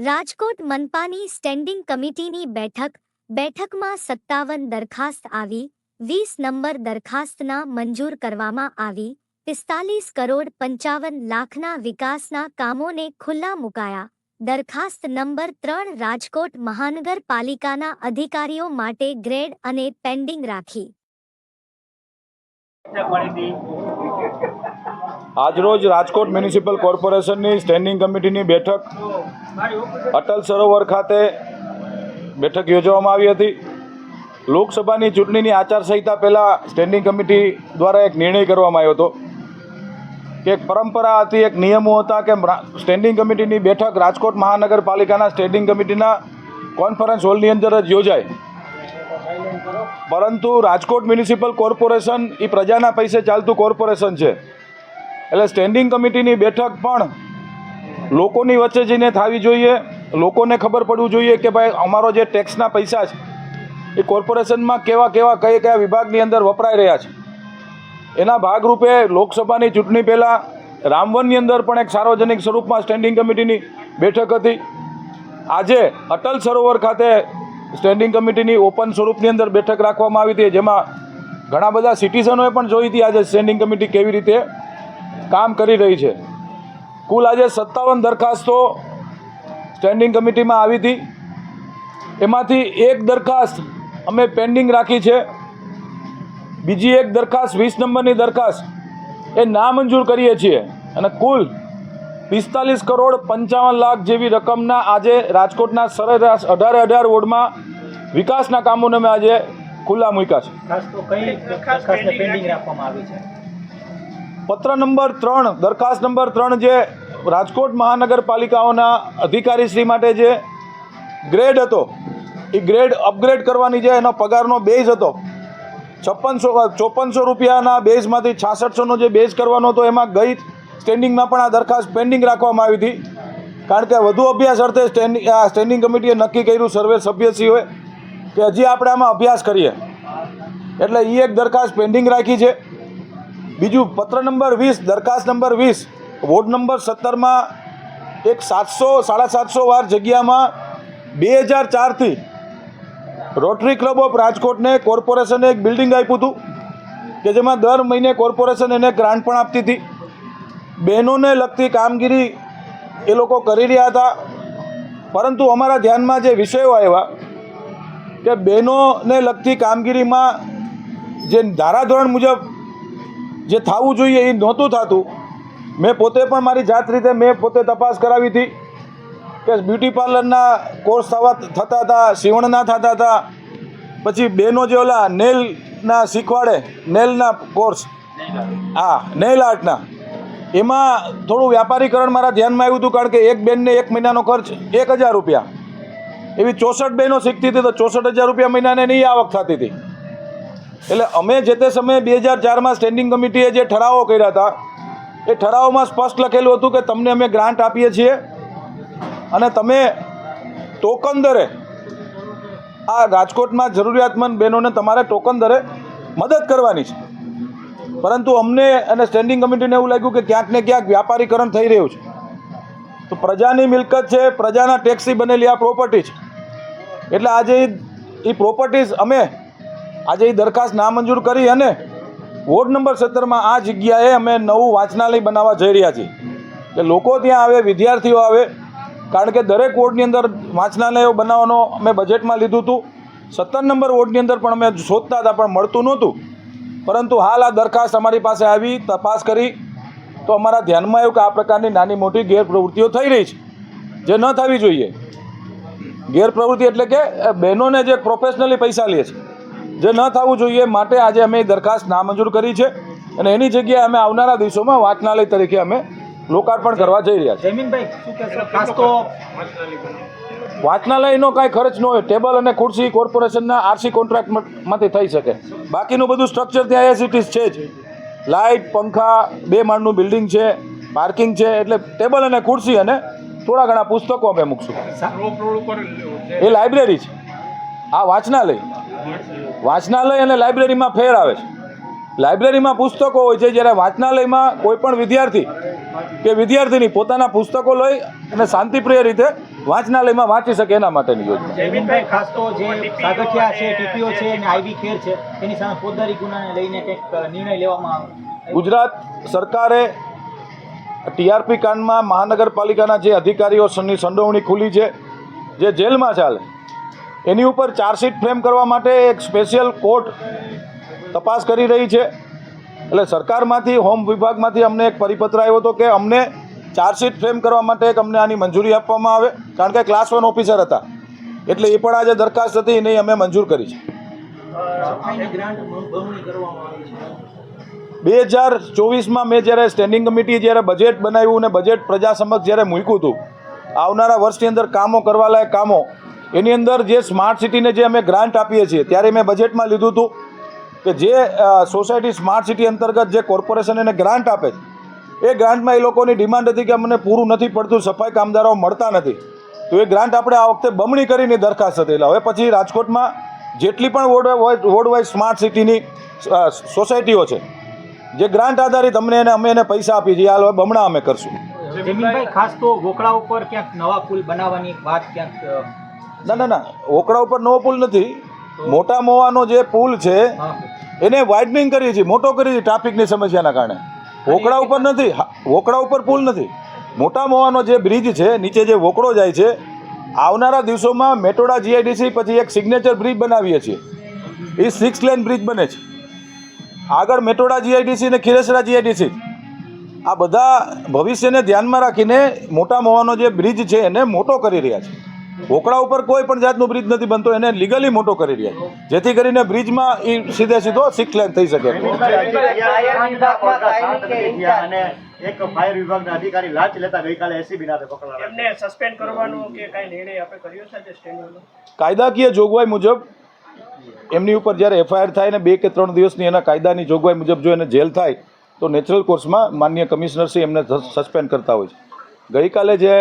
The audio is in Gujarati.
રાજકોટ મનપાની સ્ટેન્ડિંગ કમિટીની બેઠક, બેઠકમાં સત્તાવન દરખાસ્ત આવી, વીસ નંબર દરખાસ્તના મંજૂર કરવામાં આવી, પિસ્તાલીસ કરોડ પંચાવન લાખના વિકાસના કામોને ખુલ્લા મુકાયા. દરખાસ્ત નંબર ત્રણ રાજકોટ મહાનગરપાલિકાના અધિકારીઓ માટે ગ્રેડ અને પેન્ડિંગ રાખી. આજરોજ રાજકોટ મ્યુનિસિપલ કોર્પોરેશનની સ્ટેન્ડિંગ કમિટીની બેઠક અટલ સરોવર ખાતે બેઠક યોજવામાં આવી હતી. લોકસભાની ચૂંટણીની આચારસંહિતા પહેલાં સ્ટેન્ડિંગ કમિટી દ્વારા એક નિર્ણય કરવામાં આવ્યો હતો કે એક પરંપરા હતી, એક નિયમો હતા કે સ્ટેન્ડિંગ કમિટીની બેઠક રાજકોટ મહાનગરપાલિકાના સ્ટેન્ડિંગ કમિટીના કોન્ફરન્સ હોલની અંદર જ યોજાય. પરંતુ રાજકોટ મ્યુનિસિપલ કોર્પોરેશન એ પ્રજાના પૈસે ચાલતું કોર્પોરેશન છે. એટલે સ્ટેન્ડિંગ કમિટીની બેઠક પણ લોકોની વચ્ચે જઈને થવી જોઈએ. લોકોને ખબર પડવું જોઈએ કે ભાઈ અમારો જે ટેક્સના પૈસા છે, એ કોર્પોરેશનમાં કેવા કેવા કયા કયા વિભાગની અંદર વપરાઈ રહ્યા છે. એના ભાગરૂપે લોકસભાની ચૂંટણી પહેલાં રામવનની અંદર પણ એક સાર્વજનિક સ્વરૂપમાં સ્ટેન્ડિંગ કમિટીની બેઠક હતી. આજે અટલ સરોવર ખાતે સ્ટેન્ડિંગ કમિટીની ઓપન સ્વરૂપની અંદર બેઠક રાખવામાં આવી હતી. જેમાં ઘણા બધા સિટીઝનોએ પણ જોઈ હતી આજે સ્ટેન્ડિંગ કમિટી કેવી રીતે કામ કરી રહી છે. કુલ આજે સત્તાવન દરખાસ્તો સ્ટેન્ડિંગ કમિટીમાં આવી હતી. એમાંથી એક દરખાસ્ત અમે પેન્ડિંગ રાખી છે. બીજી એક દરખાસ્ત વીસ નંબરની દરખાસ્ત એ નામંજૂર કરીએ છીએ. અને કુલ પિસ્તાલીસ કરોડ પંચાવન લાખ જેવી રકમના આજે રાજકોટના સરેરાશ અઢારે અઢાર વોર્ડમાં વિકાસના કામોને અમે આજે ખુલ્લા મૂક્યા છે. પત્ર નંબર ત્રણ, દરખાસ્ત નંબર ત્રણ જે રાજકોટ મહાનગરપાલિકાઓના અધિકારીશ્રી માટે જે ગ્રેડ હતો, એ ગ્રેડ અપગ્રેડ કરવાની જે એનો પગારનો બેઝ હતો, છપ્પનસો, ચોપનસો રૂપિયાના બેઝમાંથી છાસઠસોનો જે બેઝ કરવાનો હતો, એમાં ગઈ સ્ટેન્ડિંગમાં પણ આ દરખાસ્ત પેન્ડિંગ રાખવામાં આવી હતી. કારણ કે વધુ અભ્યાસ અર્થે સ્ટેન્ડિંગ આ સ્ટેન્ડિંગ કમિટીએ નક્કી કર્યું, સર્વે સભ્યશ્રીઓએ, કે હજી આપણે આમાં અભ્યાસ કરીએ. એટલે એ એક દરખાસ્ત પેન્ડિંગ રાખી છે. બીજું પત્ર નંબર વીસ, દરખાસ્ત નંબર વીસ. વોર્ડ નંબર સત્તરમાં એક સાતસો, સાડા સાતસો વાર જગ્યામાં બે હજાર ચારથી રોટરી ક્લબ ઓફ રાજકોટને કોર્પોરેશને એક બિલ્ડિંગ આપ્યું હતું કે જેમાં દર મહિને કોર્પોરેશન એને ગ્રાન્ટ પણ આપતી હતી. બહેનોને લગતી કામગીરી એ લોકો કરી રહ્યા હતા. પરંતુ અમારા ધ્યાનમાં જે વિષયો આવ્યા કે બહેનોને લગતી કામગીરીમાં જે ધારાધોરણ મુજબ જે થવું જોઈએ એ નહોતું થતું. મેં પોતે પણ મારી જાત રીતે મેં પોતે તપાસ કરાવી હતી કે બ્યુટી પાર્લરના કોર્સ થવા થતા હતા, સીવણના થતા હતા. પછી બહેનો જે ઓલા નેલના શીખવાડે, નેલના કોર્સ. હા, નેલ આર્ટના. એમાં થોડું વ્યાપારીકરણ મારા ધ્યાનમાં આવ્યું હતું કારણ કે એક બેનને એક મહિનાનો ખર્ચ એક હજાર રૂપિયા. એવી ચોસઠ બહેનો શીખતી હતી તો ચોસઠ હજાર રૂપિયા મહિનાને નહીં આવક થતી હતી. એટલે અમે જે તે સમયે બે હજાર ચારમાં સ્ટેન્ડિંગ કમિટીએ જે ઠરાવો કર્યા હતા, એ ઠરાવોમાં સ્પષ્ટ લખેલું હતું કે તમને અમે ગ્રાન્ટ આપીએ છીએ અને તમે ટોકન દરે આ રાજકોટમાં જરૂરિયાતમંદ બહેનોને તમારે ટોકન દરે મદદ કરવાની છે. પરંતુ અમને અને સ્ટેન્ડિંગ કમિટીને એવું લાગ્યું કે ક્યાંક ને ક્યાંક વ્યાપારીકરણ થઈ રહ્યું છે. તો પ્રજાની મિલકત છે, પ્રજાના ટેક્સી બનેલી આ પ્રોપર્ટી છે. એટલે આજે એ પ્રોપર્ટીઝ અમે આજે એ દરખાસ્ત નામંજૂર કરી અને વોર્ડ નંબર સત્તરમાં આ જગ્યાએ અમે નવું વાંચનાલય બનાવવા જઈ રહ્યા છીએ. કે લોકો ત્યાં આવે, વિદ્યાર્થીઓ આવે, કારણ કે દરેક વોર્ડની અંદર વાંચનાલયો બનાવવાનો અમે બજેટમાં લીધું હતું. સત્તર નંબર વોર્ડની અંદર પણ અમે શોધતા હતા, પણ મળતું નહોતું. પરંતુ હાલ આ દરખાસ્ત અમારી પાસે આવી, તપાસ કરી. તો અમારા ધ્યાનમાં આવ્યું કે આ પ્રકારની નાની મોટી ગેરપ્રવૃત્તિઓ થઈ રહી છે, જે ન થવી જોઈએ. ગેરપ્રવૃત્તિ એટલે કે બહેનોને જે પ્રોફેશનલી પૈસા લે છે. જે ન થવું જોઈએ માટે આજે અમે દરખાસ્ત નામંજૂર કરી છે અને એની જગ્યાએ અમે આવનારા દિવસોમાં વાંચનાલય તરીકે અમે લોકાર્પણ કરવા જઈ રહ્યા છીએ. જમીનભાઈ શું કહેશો? ખાસ તો વાંચનાલયનો કાંઈ ખર્ચ ન હોય. ટેબલ અને ખુરશી કોર્પોરેશનના આરસી કોન્ટ્રાક્ટમાંથી થઈ શકે. બાકીનું બધું સ્ટ્રક્ચર ત્યાં એસિટીસ છે જ. લાઇટ પંખા બે માળનું બિલ્ડિંગ છે પાર્કિંગ છે એટલે ટેબલ અને ખુરશી અને થોડા ઘણા પુસ્તકો અમે મૂકશું. એ લાઇબ્રેરી છે. આ વાંચનાલય. વાંચનાલય અને લાઇબ્રેરીમાં ફેર આવે છે. લાઇબ્રેરીમાં પુસ્તકો હોય છે જ્યારે વાંચનાલયમાં કોઈ પણ વિદ્યાર્થી કે વિદ્યાર્થીની પોતાના પુસ્તકો લઈ અને શાંતિપ્રિય રીતે વાંચનાલયમાં વાંચી શકે એના માટેની યોજના. જયમીનભાઈ ખાસ તો જે સાગઠિયા છે ટીપીઓ છે અને આઈવી ખેર છે તેની સામે ફોજદારી ગુનાને લઈને કંઈક નિર્ણય લેવામાં આવે. ગુજરાત સરકારે ટીઆરપી કાંડમાં મહાનગરપાલિકાના જે અધિકારીઓની સંડોવણી ખુલી છે જે જેલમાં ચાલે એની ઉપર ચાર્જશીટ ફ્રેમ કરવા માટે એક સ્પેશિયલ કોર્ટ તપાસ કરી રહી છે. એટલે સરકારમાંથી, હોમ વિભાગમાંથી અમને એક પરિપત્ર આવ્યો હતો કે અમને ચાર્જશીટ ફ્રેમ કરવા માટે એક અમને આની મંજૂરી આપવામાં આવે, કારણ કે ક્લાસ વન ઓફિસર હતા. એટલે એ પણ આજે દરખાસ્ત હતી, એને અમે મંજૂર કરી છે. બે હજાર ચોવીસમાં મેં જ્યારે સ્ટેન્ડિંગ કમિટી જ્યારે બજેટ બનાવ્યું અને બજેટ પ્રજા સમક્ષ જ્યારે મૂક્યું હતું, આવનારા વર્ષની અંદર કામો કરવાલાયક કામો એની અંદર જે સ્માર્ટ સિટીને જે અમે ગ્રાન્ટ આપીએ છીએ, ત્યારે મેં બજેટમાં લીધું હતું કે જે સોસાયટી સ્માર્ટ સિટી અંતર્ગત જે કોર્પોરેશન એને ગ્રાન્ટ આપે છે, એ ગ્રાન્ટમાં એ લોકોની ડિમાન્ડ હતી કે અમને પૂરું નથી પડતું, સફાઈ કામદારો મળતા નથી. તો એ ગ્રાન્ટ આપણે આ વખતે બમણી કરીને દરખાસ્ત હતી હવે પછી રાજકોટમાં જેટલી પણ વોર્ડ વોર્ડ વાઇઝ સ્માર્ટ સિટીની સોસાયટીઓ છે, જે ગ્રાન્ટ આધારિત અમને એને, અમે એને પૈસા આપી છીએ, હાલ બમણા અમે કરશું. ખાસ તો વોકળા ઉપર ક્યાંક નવા પુલ બનાવવાની વાત ક્યાંક ના ના ના. ઓકડા ઉપર નવો પુલ નથી. મોટા મોવાનો જે પુલ છે એને વાઇડનિંગ કરીએ છીએ મોટો કરીએ છીએ ટ્રાફિકની સમસ્યાના કારણે. વોકડા ઉપર નથી. વોકડા ઉપર પુલ નથી. મોટા મોવાનો જે બ્રિજ છે નીચે જે વોકડો જાય છે આવનારા દિવસોમાં મેટોડા જીઆઈડીસી પછી એક સિગ્નેચર બ્રિજ બનાવીએ છીએ. એ સિક્સ લેન બ્રિજ બને છે. આગળ મેટોડા જીઆઈડીસી અને ખીરેસરા જીઆઈડીસી આ બધા ભવિષ્યને ધ્યાનમાં રાખીને મોટા મોવાનો જે બ્રિજ છે એને મોટો કરી રહ્યા છે. વોકડા ઉપર કોઈ પણ જાતનો બ્રિજ નથી બનતો એને લીગલી મોટો કરી રહ્યા છે. જેથી કરીને બ્રિજમાં એ સીધે સીધો સિક્સ લેન થઈ શકે. એક ફાયર વિભાગના અધિકારી લાંચ લેતા ગઈકાલે એસીબી પકડાયા એમને સસ્પેન્ડ કરવાનો કે કાંઈ નિર્ણય આપણે કર્યો છે આજે સ્ટેન્ડિંગનો કાયદાકીય જોગવાઈ મુજબ એમની ઉપર જ્યારે એફઆઈઆર થાય ને બે કે ત્રણ દિવસની એના કાયદાની જોગવાઈ મુજબ જો એને જેલ થાય તો નેચરલ કોર્સમાં માન્ય કમિશનરશ્રી એમને સસ્પેન્ડ કરતા હોય છે. ગઈકાલે જે